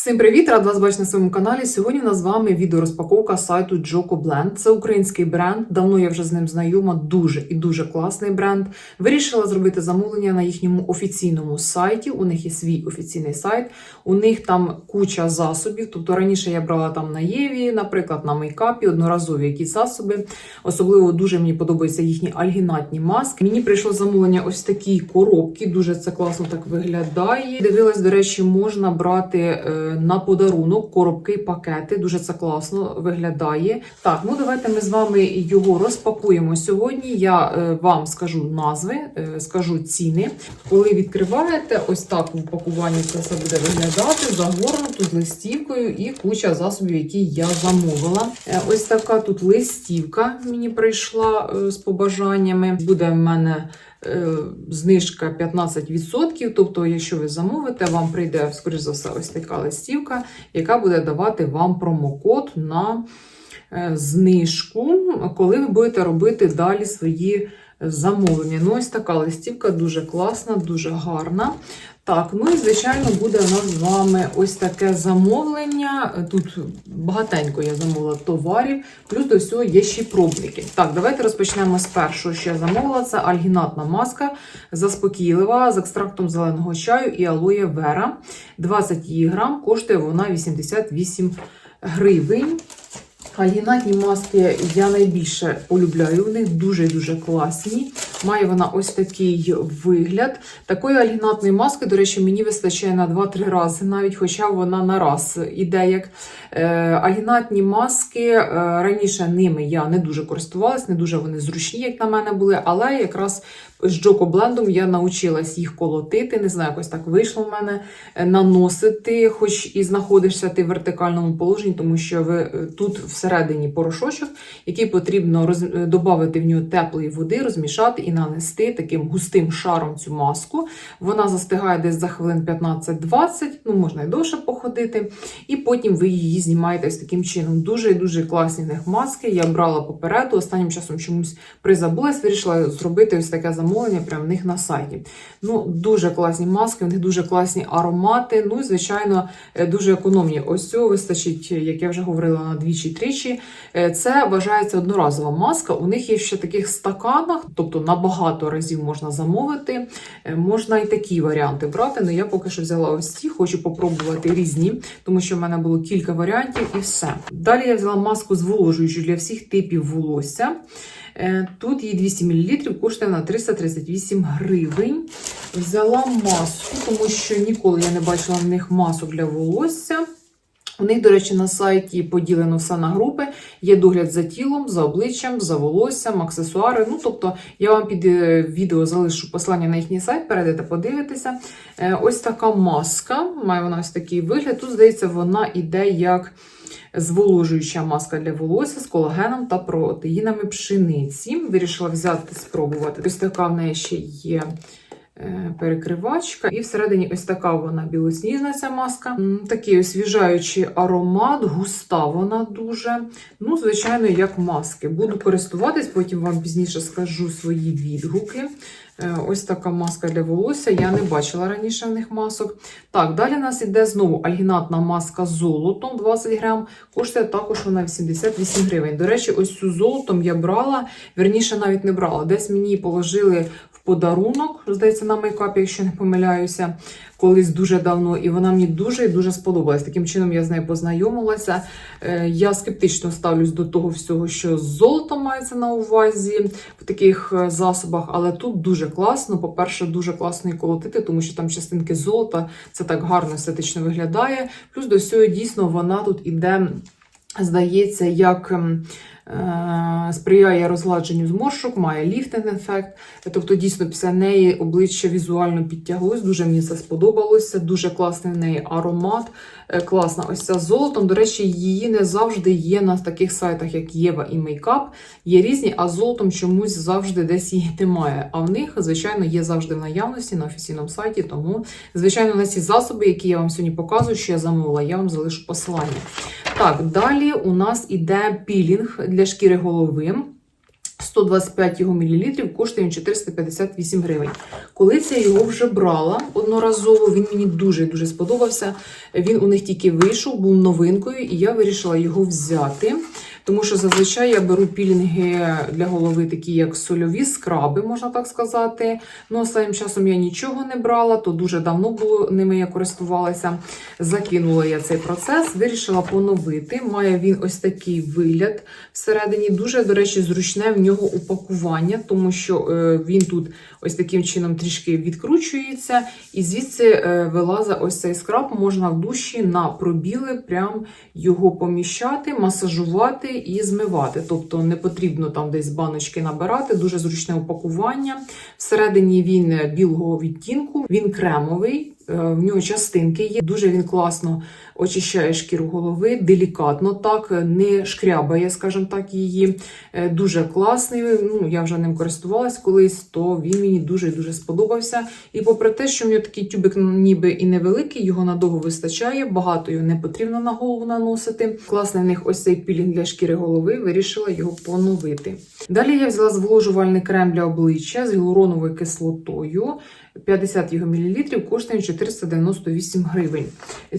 Всім привіт! Рад вас бачити на своєму каналі. Сьогодні у нас з вами відеорозпаковка сайту Joko Blend. Це український бренд. Давно я вже з ним знайома. Дуже і дуже класний бренд. Вирішила зробити замовлення на їхньому офіційному сайті. У них є свій офіційний сайт. У них там куча засобів. Тобто раніше я брала там на Єві, наприклад, на мейкапі, одноразові якісь засоби. Особливо дуже мені подобаються їхні альгінатні маски. Мені прийшло замовлення ось такі коробки. Дуже це класно так виглядає. Дивилась, до речі, можна брати. На подарунок коробки, пакети. Дуже це класно виглядає. Так, ну давайте ми з вами його розпакуємо сьогодні. Я е, вам скажу назви, е, скажу ціни. Коли відкриваєте, ось так в упакуванні це все буде виглядати, загорнуто з листівкою і куча засобів, які я замовила. Е, ось така тут листівка мені прийшла з побажаннями. Буде в мене. Е, знижка 15%. Тобто, якщо ви замовите, вам прийде, скоріш за все, ось така листівка, яка буде давати вам промокод на е, знижку, коли ви будете робити далі свої замовлення. Ну, ось така листівка дуже класна, дуже гарна. Так, ну і звичайно буде у нас з вами ось таке замовлення. Тут багатенько я замовила товарів, плюс до всього є ще пробники. Так, давайте розпочнемо з першого, що я замовила. Це альгінатна маска заспокійлива з екстрактом зеленого чаю і алоє вера. 20 її грам, коштує вона 88 гривень. Альгінатні маски я найбільше полюбляю. Них дуже-дуже класні. Має вона ось такий вигляд. Такої альгінатної маски, до речі, мені вистачає на 2-3 рази, навіть хоча вона на раз іде як. Е, альгінатні маски е, раніше ними я не дуже користувалась, не дуже вони зручні, як на мене були, але якраз з Джоко Блендом я навчилась їх колотити. Не знаю, якось так вийшло в мене е, наносити, хоч і знаходишся ти в вертикальному положенні, тому що ви тут всередині порошочок, який потрібно роз... додати в нього теплої води, розмішати і нанести таким густим шаром цю маску. Вона застигає десь за хвилин 15-20, ну можна і довше походити, і потім ви її знімаєте ось таким чином. Дуже і дуже класні в них маски. Я брала попереду, останнім часом чомусь призабулась, вирішила зробити ось таке замовлення прямо в них на сайті. Ну, дуже класні маски, у них дуже класні аромати. Ну і, звичайно, е, дуже економні. Ось цього вистачить, як я вже говорила, на двічі-тричі. Е, Це вважається одноразова маска. У них є ще в таких стаканах, тобто на багато разів можна замовити. Е, Можна і такі варіанти брати. але я поки що взяла ось ці, хочу попробувати різні, тому що в мене було кілька варіантів і все. Далі я взяла маску зволожуючу для всіх типів волосся. Е, Тут її 200 мл, коштує на 338 гривень. Взяла маску, тому що ніколи я не бачила в них масок для волосся. У них, до речі, на сайті поділено все на групи. Є догляд за тілом, за обличчям, за волоссям, аксесуари. Ну, тобто, я вам під е, відео залишу посилання на їхній сайт, перейдете, подивитися. Е, Ось така маска. Має вона ось такий вигляд. Тут, здається, вона іде як зволожуюча маска для волосся з колагеном та протеїнами пшениці. Вирішила взяти, спробувати. Ось така в неї ще є. Е, Перекривачка, і всередині ось така вона білосніжна ця маска. Такий освіжаючий аромат, густа вона дуже. Ну, звичайно, як маски. Буду користуватись, потім вам пізніше скажу свої відгуки. Е, Ось така маска для волосся. Я не бачила раніше в них масок. Так, далі у нас іде знову альгінатна маска з золотом 20 грам. Коштує також вона 88 гривень. До речі, ось цю золотом я брала, верніше навіть не брала. Десь мені положили в подарунок, здається, на мейкапі, якщо не помиляюся, колись дуже давно. І вона мені дуже і дуже сподобалась. Таким чином я з нею познайомилася. Е, Я скептично ставлюсь до того всього, що з золотом мається на увазі в таких е, засобах, але тут дуже класно. По-перше, дуже класно і колотити, тому що там частинки золота це так гарно естетично виглядає. Плюс до всього дійсно вона тут іде, здається, як. Е, Сприяє розгладженню зморшок, має ліфтинг ефект. Тобто, дійсно, після неї обличчя візуально підтяглось. Дуже мені це сподобалося. Дуже класний в неї аромат. Е, Класна ось ця золотом. До речі, її не завжди є на таких сайтах, як Єва і Мейкап. Є різні, а золотом чомусь завжди десь її немає. А в них, звичайно, є завжди в наявності на офіційному сайті. Тому, звичайно, на ці засоби, які я вам сьогодні показую, що я замовила, я вам залишу посилання. Так, далі у нас іде пілінг для шкіри голови. 125 його мілілітрів, коштує він 458 гривень. Коли я його вже брала одноразово, він мені дуже-дуже сподобався. Він у них тільки вийшов, був новинкою, і я вирішила його взяти. Тому що зазвичай я беру пілінги для голови, такі як сольові скраби, можна так сказати. Ну, останнім часом я нічого не брала, то дуже давно було ними я користувалася. Закинула я цей процес, вирішила поновити. Має він ось такий вигляд всередині. Дуже, до речі, зручне в нього упакування, тому що е, він тут ось таким чином трішки відкручується, і звідси е, вилазить ось цей скраб. Можна в душі на пробіли прям його поміщати, масажувати і змивати. Тобто не потрібно там десь баночки набирати, дуже зручне упакування. Всередині він білого відтінку, він кремовий. Е, В нього частинки є. Дуже він класно очищає шкіру голови, делікатно так, не шкрябає, скажімо так, її. Е, Дуже класний. Ну, я вже ним користувалась колись, то він мені дуже дуже сподобався. І попри те, що в нього такий тюбик ніби і невеликий, його надовго вистачає, багато його не потрібно на голову наносити. Класний в них ось цей пілінг для шкіри голови, вирішила його поновити. Далі я взяла зволожувальний крем для обличчя з гіалуроновою кислотою. 50 його мл коштує 498 гривень.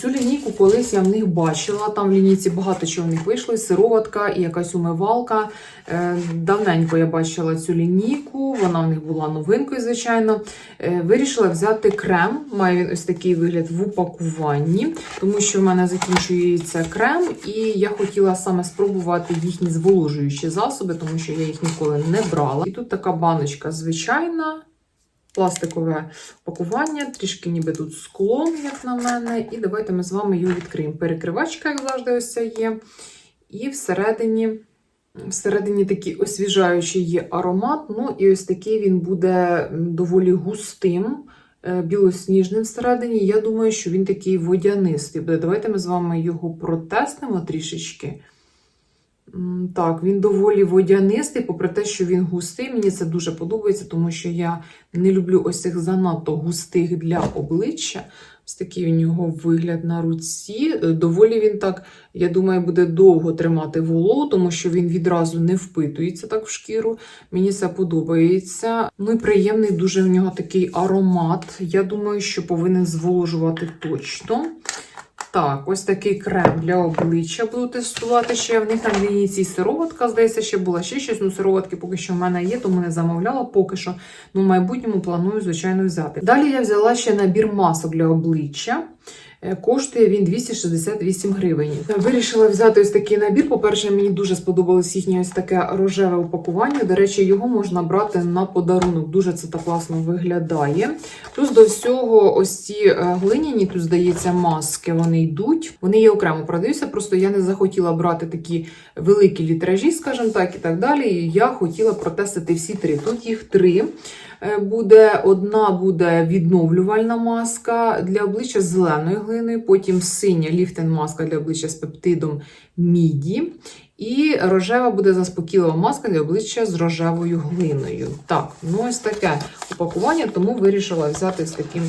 Цю лінійку колись я в них бачила. Там в лінійці багато чого в них вийшло: сироватка і якась умивалка. Е, Давненько я бачила цю лінійку, вона в них була новинкою, звичайно. Е, Вирішила взяти крем. Має він ось такий вигляд в упакуванні, тому що в мене закінчується крем, і я хотіла саме спробувати їхні зволожуючі засоби, тому що я їх ніколи не брала. І тут така баночка звичайна. Пластикове пакування, трішки ніби тут скло, як на мене. І давайте ми з вами його відкриємо. Перекривачка, як завжди, ось ця є. І всередині, всередині такий освіжаючий є аромат. Ну, і ось такий він буде доволі густим, е, білосніжним всередині. Я думаю, що він такий водянистий буде. Давайте ми з вами його протестимо трішечки. Так, він доволі водянистий, попри те, що він густий. Мені це дуже подобається, тому що я не люблю ось цих занадто густих для обличчя. Ось такий у нього вигляд на руці. Е, Доволі він так, я думаю, буде довго тримати вологу, тому що він відразу не впитується так в шкіру. Мені це подобається. Ну і приємний дуже в нього такий аромат. Я думаю, що повинен зволожувати точно. Так, ось такий крем для обличчя буду тестувати. Ще в них там в лінійці сироватка, здається, ще була ще щось. Ну, сироватки поки що в мене є, тому не замовляла поки що. Ну, в майбутньому планую, звичайно, взяти. Далі я взяла ще набір масок для обличчя. Е, Коштує він 268 гривень. Вирішила взяти ось такий набір. По-перше, мені дуже сподобалось їхнє ось таке рожеве упакування. До речі, його можна брати на подарунок. Дуже це так класно виглядає. Плюс до всього, ось ці е, глиняні, тут здається, маски вони йдуть. Вони є окремо продаються. Просто я не захотіла брати такі великі літражі, скажімо так, і так далі. Я хотіла протестити всі три. Тут їх три. Е, Буде одна буде відновлювальна маска для обличчя з зеленою глиною, потім синя ліфтен маска для обличчя з пептидом міді. І рожева буде заспокійлива маска для обличчя з рожевою глиною. Так, ну ось таке упакування, тому вирішила взяти з таким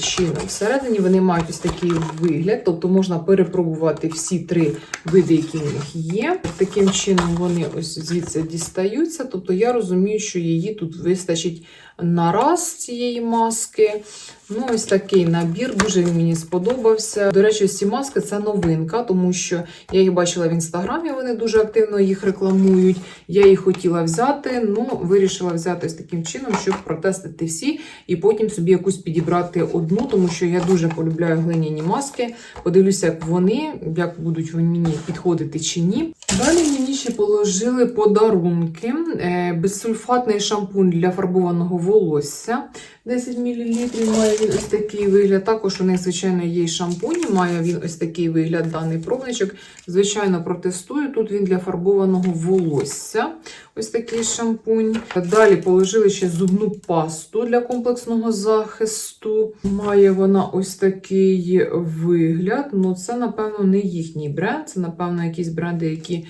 чином. Всередині вони мають ось такий вигляд, тобто можна перепробувати всі три види, які в них є. Таким чином вони ось звідси дістаються. Тобто я розумію, що її тут вистачить на раз цієї маски. Ну, ось такий набір, дуже він мені сподобався. До речі, ці маски це новинка, тому що я їх бачила в інстаграмі, вони дуже активно їх рекламують. Я їх хотіла взяти, ну вирішила взяти ось таким чином, щоб протестити всі, і потім собі якусь підібрати одну, тому що я дуже полюбляю глиняні маски. Подивлюся, як вони, як будуть вони мені підходити чи ні. Далі мені ще положили подарунки. Е, Безсульфатний шампунь для фарбованого волосся. 10 мл має він ось такий вигляд. Також у них, звичайно, є й шампунь, має він ось такий вигляд, даний пробничок. Звичайно, протестую. Тут він для фарбованого волосся. Ось такий шампунь. Далі положили ще зубну пасту для комплексного захисту. Має вона ось такий вигляд. Ну, це, напевно, не їхній бренд. Це, напевно, якісь бренди, які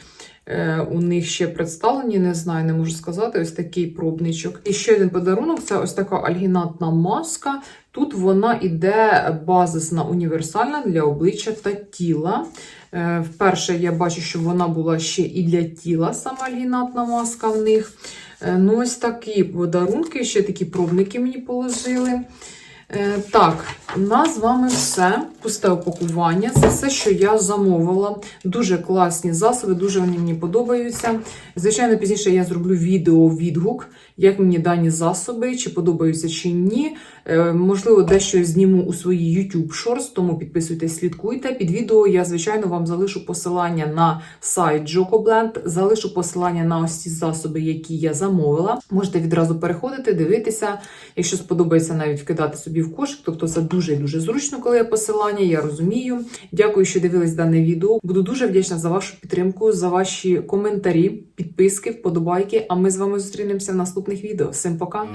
у них ще представлені, не знаю, не можу сказати. Ось такий пробничок. І ще один подарунок це ось така альгінатна маска. Тут вона іде базисна універсальна для обличчя та тіла. Е, Вперше я бачу, що вона була ще і для тіла, сама альгінатна маска в них. Е, Ну, ось такі подарунки, ще такі пробники мені положили. Е, Так, у нас з вами все. Пусте опакування. Це все, що я замовила. Дуже класні засоби, дуже вони мені подобаються. Звичайно, пізніше я зроблю відео відгук, як мені дані засоби, чи подобаються чи ні. Е, Можливо, дещо зніму у свої YouTube Shorts, тому підписуйтесь, слідкуйте. Під відео я, звичайно, вам залишу посилання на сайт JocoBlend, залишу посилання на ось ці засоби, які я замовила. Можете відразу переходити, дивитися. Якщо сподобається, навіть вкидати собі в кошик, тобто це дуже дуже зручно, коли є посилання, я розумію. Дякую, що дивились дане відео. Буду дуже вдячна за вашу підтримку, за ваші коментарі, підписки, вподобайки. А ми з вами зустрінемося в наступних відео. Всім пока!